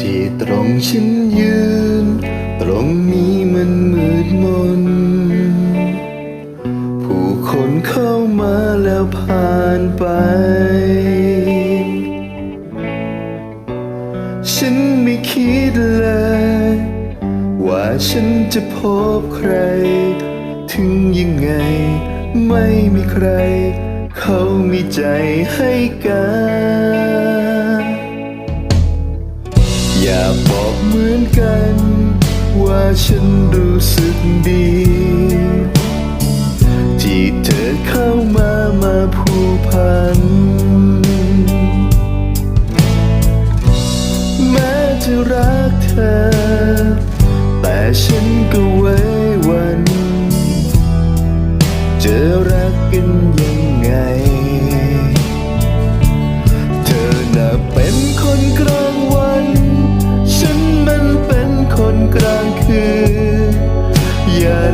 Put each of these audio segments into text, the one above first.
ที่ตรงฉันยืน ตรงนี้มันมืดมน ผู้คนเข้ามาแล้วผ่านไป ฉันไม่คิดเลย ว่าฉันจะพบใคร ถึงยังไงไม่มีใคร เขามีใจให้กัน อย่าบอกเหมือนกัน ว่าฉันรู้สึกดี ที่เธอเข้ามามาผูกพัน แม้จะรักเธอ แต่ฉันก็ไว้วัน จะรักกันยังไง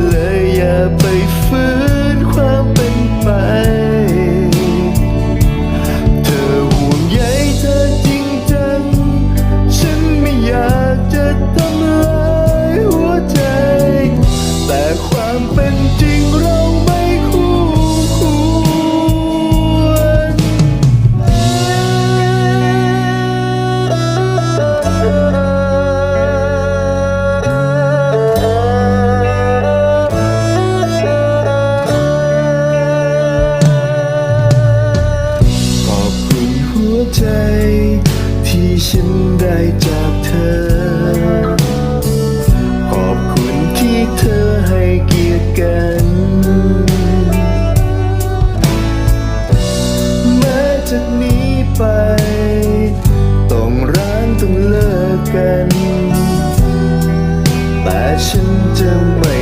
เลย ที่ฉันได้จากเธอ ขอบคุณที่เธอให้เกียรติกันแม้จากนี้ไป ต้องร้างต้องเลิกกัน แต่ฉันจะไม่